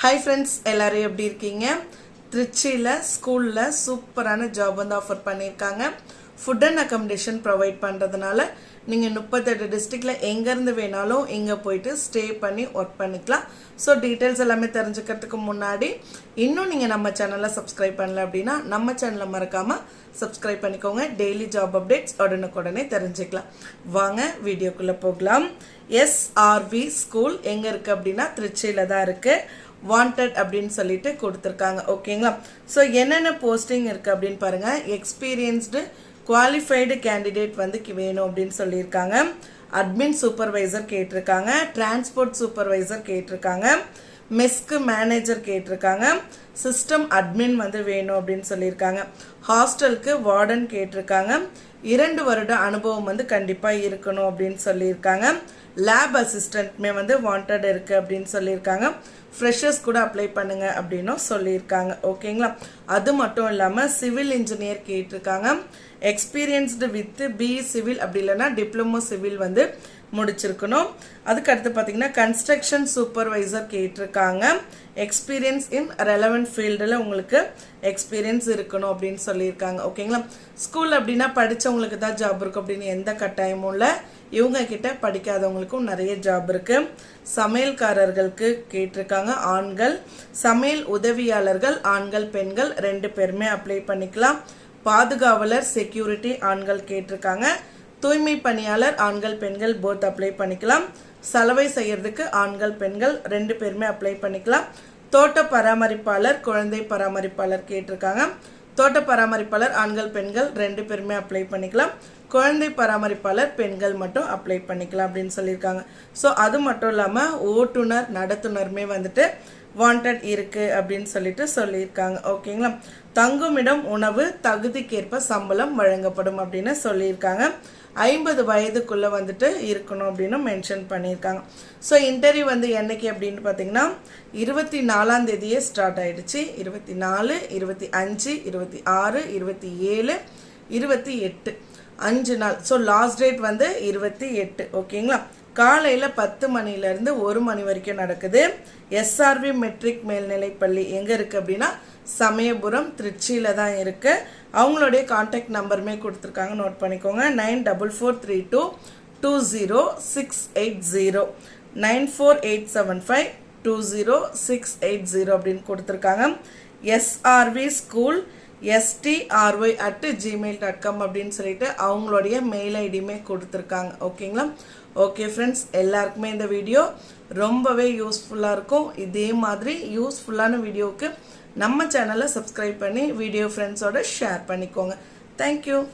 Hi friends எல்லாரும் எப்படி இருக்கீங்க? திருச்சியில் ஸ்கூலில் சூப்பரான ஜாப் வந்து ஆஃபர் பண்ணியிருக்காங்க. ஃபுட் அண்ட் அக்கமடேஷன் ப்ரொவைட் பண்ணுறதுனால நீங்கள் முப்பத்தெட்டு டிஸ்ட்ரிக்டில் எங்கேருந்து வேணாலும் இங்கே போயிட்டு ஸ்டே பண்ணி ஒர்க் பண்ணிக்கலாம். ஸோ டீட்டெயில்ஸ் எல்லாமே தெரிஞ்சுக்கிறதுக்கு முன்னாடி இன்னும் நீங்கள் நம்ம சேனலை சப்ஸ்கிரைப் பண்ணல அப்படின்னா நம்ம சேனலை மறக்காமல் சப்ஸ்கிரைப் பண்ணிக்கோங்க. டெய்லி ஜாப் அப்டேட்ஸ் உடனுக்குடனே தெரிஞ்சுக்கலாம். வாங்க வீடியோக்குள்ளே போகலாம். எஸ்ஆர்வி ஸ்கூல் எங்கே இருக்குது அப்படின்னா திருச்சியில் தான் இருக்குது வாண்டட் அப்படின்னு சொல்லிட்டு கொடுத்துருக்காங்க. ஓகேங்களா ஸோ என்னென்ன போஸ்டிங் இருக்குது அப்படின்னு பாருங்கள் எக்ஸ்பீரியன்ஸ்டு குவாலிஃபைடு கேண்டிடேட் வந்து வேணும் அப்படின்னு சொல்லியிருக்காங்க. அட்மின் சூப்பர்வைசர் கேட்டிருக்காங்க. டிரான்ஸ்போர்ட் சூப்பர்வைசர் கேட்டிருக்காங்க. மெஸ்க்கு மேனேஜர் கேட்டிருக்காங்க. சிஸ்டம் அட்மின் வந்து வேணும் அப்படின்னு சொல்லியிருக்காங்க. ஹாஸ்டலுக்கு வார்டன் கேட்டிருக்காங்க. இரண்டு வருட அனுபவம் வந்து கண்டிப்பாக இருக்கணும் அப்படின்னு சொல்லியிருக்காங்க. லேப் அசிஸ்டன்ட்மே வந்து வாண்டட் இருக்குது அப்படின்னு சொல்லியிருக்காங்க. ஃப்ரெஷர்ஸ் கூட அப்ளை பண்ணுங்க அப்படின்னும் சொல்லியிருக்காங்க. ஓகேங்களா அது மட்டும் இல்லாமல் சிவில் இன்ஜினியர் கேட்டிருக்காங்க. எக்ஸ்பீரியன்ஸ்டு வித் பி சிவில் அப்படி இல்லைன்னா டிப்ளமோ சிவில் வந்து முடிச்சிருக்கணும். அதுக்கு அடுத்து பார்த்தீங்கன்னா கன்ஸ்ட்ரக்ஷன் சூப்பர்வைசர் கேட்டிருக்காங்க. எக்ஸ்பீரியன்ஸ் இன் ரெலவெண்ட் ஃபீல்டில் உங்களுக்கு எக்ஸ்பீரியன்ஸ் இருக்கணும் அப்படின்னு சொல்லியிருக்காங்க. ஓகேங்களா ஸ்கூல் அப்படின்னா படித்தவங்களுக்கு தான் ஜாப் இருக்கும் அப்படின்னு எந்த கட்டாயமும் இல்லை. இவங்க கிட்ட படிக்காதவங்களுக்கும் நிறைய ஜாப் இருக்கு. சமையல்காரர்களுக்கு கேட்டிருக்காங்க ஆண்கள். சமையல் உதவியாளர்கள் ஆண்கள் பெண்கள் ரெண்டு பேருமே அப்ளை பண்ணிக்கலாம். பாதுகாவலர் செக்யூரிட்டி ஆண்கள் கேட்டிருக்காங்க. தூய்மை பணியாளர் ஆண்கள் பெண்கள் போத் அப்ளை பண்ணிக்கலாம். சலவை செய்யறதுக்கு ஆண்கள் பெண்கள் ரெண்டு பேருமே அப்ளை பண்ணிக்கலாம். தோட்ட பராமரிப்பாளர் குழந்தை பராமரிப்பாளர் கேட்டிருக்காங்க. தோட்ட பராமரிப்பாளர் ஆண்கள் பெண்கள் ரெண்டு பேருமே அப்ளை பண்ணிக்கலாம். குழந்தை பராமரிப்பாளர் பெண்கள் மட்டும் அப்ளை பண்ணிக்கலாம் அப்படின்னு சொல்லியிருக்காங்க. ஸோ அது மட்டும் இல்லாமல் ஓட்டுநர் நடத்துனருமே வந்துட்டு வாண்டட் இருக்கு அப்படின்னு சொல்லிட்டு சொல்லியிருக்காங்க. ஓகேங்களா தங்குமிடம் உணவு தகுதிக்கேற்ப சம்பளம் வழங்கப்படும் அப்படின்னு சொல்லியிருக்காங்க. ஐம்பது வயதுக்குள்ளே வந்துட்டு இருக்கணும் அப்படின்னு மென்ஷன் பண்ணியிருக்காங்க. ஸோ இன்டர்வியூ வந்து என்னைக்கு அப்படின்னு பார்த்தீங்கன்னா இருபத்தி நாலாம் தேதியே ஸ்டார்ட் ஆகிடுச்சு இருபத்தி நாலு இருபத்தி அஞ்சு இருபத்தி ஆறு இருபத்தி ஏழு இருபத்தி எட்டு. அஞ்சு நாள். ஸோ லாஸ்ட் டேட் வந்து இருபத்தி எட்டு ஓகேங்களா காலையில் பத்து மணிலேருந்து ஒரு மணி வரைக்கும் நடக்குது. எஸ்ஆர்வி மெட்ரிக் மேல்நிலைப்பள்ளி எங்கே இருக்குது அப்படின்னா சமயபுரம் திருச்சியில் தான் இருக்குது அவங்களுடைய காண்டாக்ட் நம்பருமே கொடுத்துருக்காங்க. நோட் பண்ணிக்கோங்க. Nine double four three two two zero six eight zero nine four eight seven five two zero six eight zero அப்படின்னு கொடுத்துருக்காங்க. SRV school STRY at Gmail dot com அப்படின்னு சொல்லிட்டு அவங்களுடைய மெயில் ஐடியுமே கொடுத்துருக்காங்க. ஓகேங்களா ஓகே ஃப்ரெண்ட்ஸ் எல்லாருக்குமே இந்த வீடியோ ரொம்பவே யூஸ்ஃபுல்லாக இருக்கும். இதே மாதிரி யூஸ்ஃபுல்லான வீடியோவுக்கு நம்ம சேனலை சப்ஸ்கிரைப் பண்ணி வீடியோ ஃப்ரெண்ட்ஸோட ஷேர் பண்ணிக்கோங்க. தேங்க்யூ